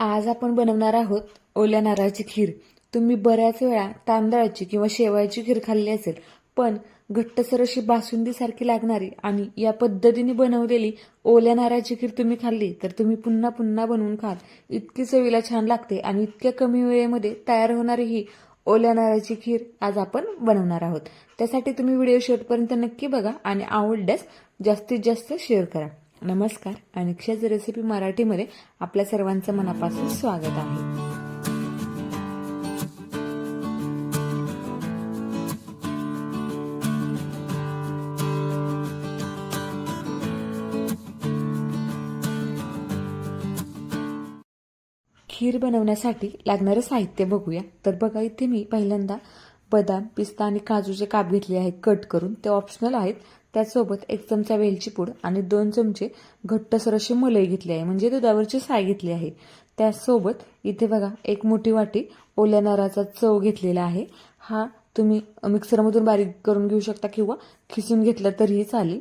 आज आपण बनवणार आहोत ओल्या नारळाची खीर. तुम्ही बऱ्याच वेळा तांदळाची किंवा शेवयाची खीर खाल्ली असेल पण घट्टसर अशी बासुंदीसारखी लागणारी आणि या पद्धतीने बनवलेली ओल्या नारळाची खीर तुम्ही खाल्ली तर तुम्ही पुन्हा पुन्हा बनवून खाल. इतकी चवीला छान लागते आणि इतक्या कमी वेळेमध्ये तयार होणारी ही ओल्या नारळाची खीर आज आपण बनवणार आहोत. त्यासाठी तुम्ही व्हिडिओ शेवटपर्यंत नक्की बघा आणि आवडल्यास जास्तीत जास्त शेअर करा. नमस्कार. आणि क्षज रेसिपी मराठीमध्ये आपल्या सर्वांचं मनापासून स्वागत आहे. खीर बनवण्यासाठी लागणारं साहित्य बघूया. तर बघा इथे मी पहिल्यांदा बदाम पिस्ता आणि काजूचे काप घेतले आहेत. कट करून ते ऑप्शनल आहेत. त्याचसोबत एक चमचा वेलची पूड आणि दोन चमचे घट्टसर अशी मलई घेतली आहे. म्हणजे दुधावरची साय घेतली आहे. त्याचसोबत इथे बघा एक मोठी वाटी ओल्या नारळाचा चव घेतलेला आहे. हा तुम्ही मिक्सरमधून बारीक करून घेऊ शकता किंवा खिसून घेतलं तरीही चालेल.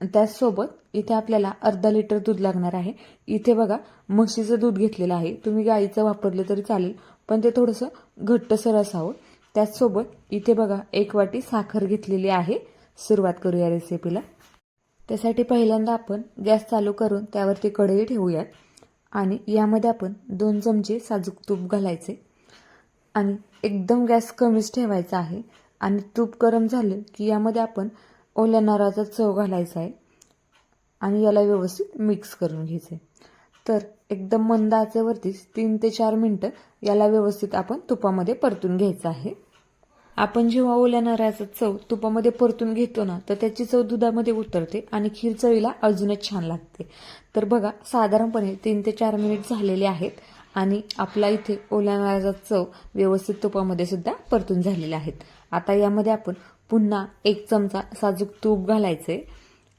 त्याचसोबत इथे आपल्याला अर्धा लिटर दूध लागणार आहे. इथे बघा म्हशीचं दूध घेतलेलं आहे. तुम्ही गाईचं वापरलं तरी चालेल पण ते थोडंसं घट्टसर असावं त्याचसोबत इथे बघा एक वाटी साखर घेतलेली आहे. सुरुवात करूया रेसिपीला त्यासाठी पहिल्यांदा आपण गॅस चालू करून त्यावरती कढई ठेवूयात आणि यामध्ये आपण दोन चमचे साजूक तूप घालायचे. आणि एकदम गॅस कमीच ठेवायचा आहे आणि तूप गरम झालं की यामध्ये आपण ओल्या नारळाचा चव घालायचा आहे आणि याला व्यवस्थित मिक्स करून घ्यायचं. तर एकदम मंद आचेवरतीच तीन ते चार मिनटं याला व्यवस्थित आपण तुपामध्ये परतून घ्यायचं आहे. आपण जेव्हा ओल्या नारळाचा चव तुपामध्ये परतून घेतो ना तर त्याची चव दुधामध्ये उतरते आणि खीर चवीला अजूनच छान लागते. तर बघा साधारणपणे तीन ते चार मिनिट झालेले आहेत आणि आपला इथे ओल्या नारळाचा चव व्यवस्थित तुपामध्ये सुद्धा परतून झालेले आहेत आता यामध्ये आपण पुन्हा एक चमचा साजूक तूप घालायचे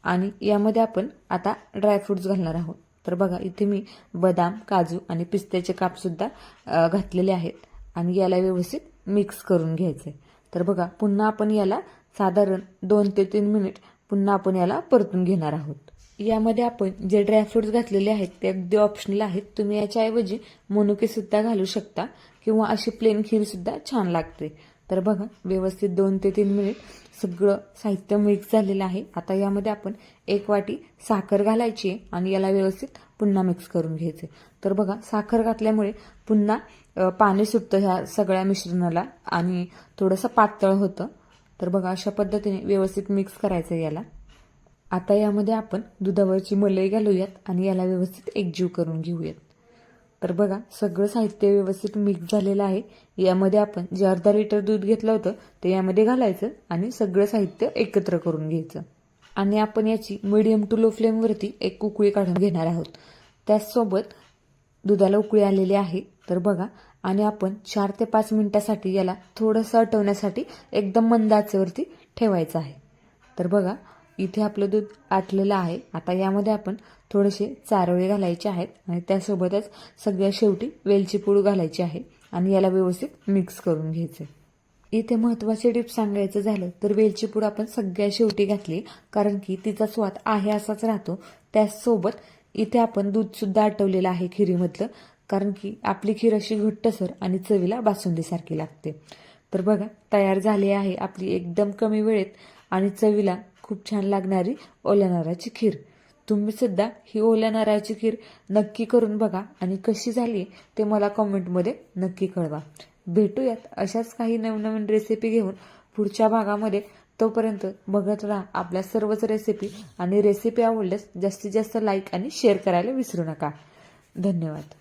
आणि यामध्ये आपण आता ड्रायफ्रुट्स घालणार आहोत. तर बघा इथे मी बदाम काजू आणि पिस्त्याचे कापसुद्धा घातलेले आहेत आणि याला व्यवस्थित मिक्स करून घ्यायचे. तर बघा पुन्हा आपण याला साधारण दोन ते तीन मिनिट पुन्हा आपण याला परतून घेणार आहोत. यामध्ये आपण जे ड्रायफ्रुट्स घातलेले आहेत ते अगदी ऑप्शनल आहेत. तुम्ही याच्याऐवजी मनुके सुद्धा घालू शकता किंवा अशी प्लेन खीर सुद्धा छान लागते. तर बघा व्यवस्थित दोन ते तीन मिनिट सगळं साहित्य मिक्स झालेलं आहे. आता यामध्ये आपण एक वाटी साखर घालायची आहे आणि याला व्यवस्थित पुन्हा मिक्स करून घ्यायचे. तर बघा साखर घातल्यामुळे पुन्हा पाणी सुटतं ह्या सगळ्या मिश्रणाला आणि थोडंसं पातळ होतं. तर बघा अशा पद्धतीने व्यवस्थित मिक्स करायचं याला. आता यामध्ये आपण दुधावरची मलई घालूयात आणि याला व्यवस्थित एकजीव करून घेऊयात. तर बघा सगळं साहित्य व्यवस्थित मिक्स झालेलं आहे. यामध्ये आपण जे अर्धा लिटर दूध घेतलं होतं ते यामध्ये घालायचं आणि सगळं साहित्य एकत्र करून घ्यायचं. आणि आपण याची मिडियम टू लो फ्लेमवरती एक उकळी काढून घेणार आहोत. त्याचसोबत दुधाला उकळी आलेली आहे. तर बघा आणि आपण चार ते पाच मिनिटासाठी याला थोडंसं आटवण्यासाठी एकदम मंद आचेवरती ठेवायचं आहे. तर बघा इथे आपलं दूध आटलेलं आहे. आता यामध्ये आपण थोडेसे चारोळे घालायचे आहेत आणि त्यासोबतच सगळ्या शेवटी वेलची पूड घालायची आहे आणि याला व्यवस्थित मिक्स करून घ्यायचं इथे महत्त्वाचे टिप्स सांगायचं झालं तर वेलची पूड आपण सगळ्या शेवटी घातली कारण की तिचा स्वाद आहे असाच राहतो. त्याचसोबत इथे आपण दूधसुद्धा आटवलेलं आहे खिरीमधलं कारण की आपली खीर अशी घट्टसर आणि चवीला बासुंदीसारखी लागते. तर बघा तयार झाली आहे आपली एकदम कमी वेळेत आणि चवीला खूप छान लागणारी ओल्या नारळाची खीर. तुम्ही सुद्धा ही ओल्या नारळाची खीर नक्की करून बघा आणि कशी झाली ते मला कॉमेंटमध्ये नक्की कळवा. भेटूयात अशाच काही नवनवीन रेसिपी घेऊन पुढच्या भागामध्ये. तोपर्यंत बघत राहा आपल्या सर्वच रेसिपी आणि रेसिपी आवडल्यास जास्तीत जास्त लाईक आणि शेअर करायला विसरू नका. धन्यवाद.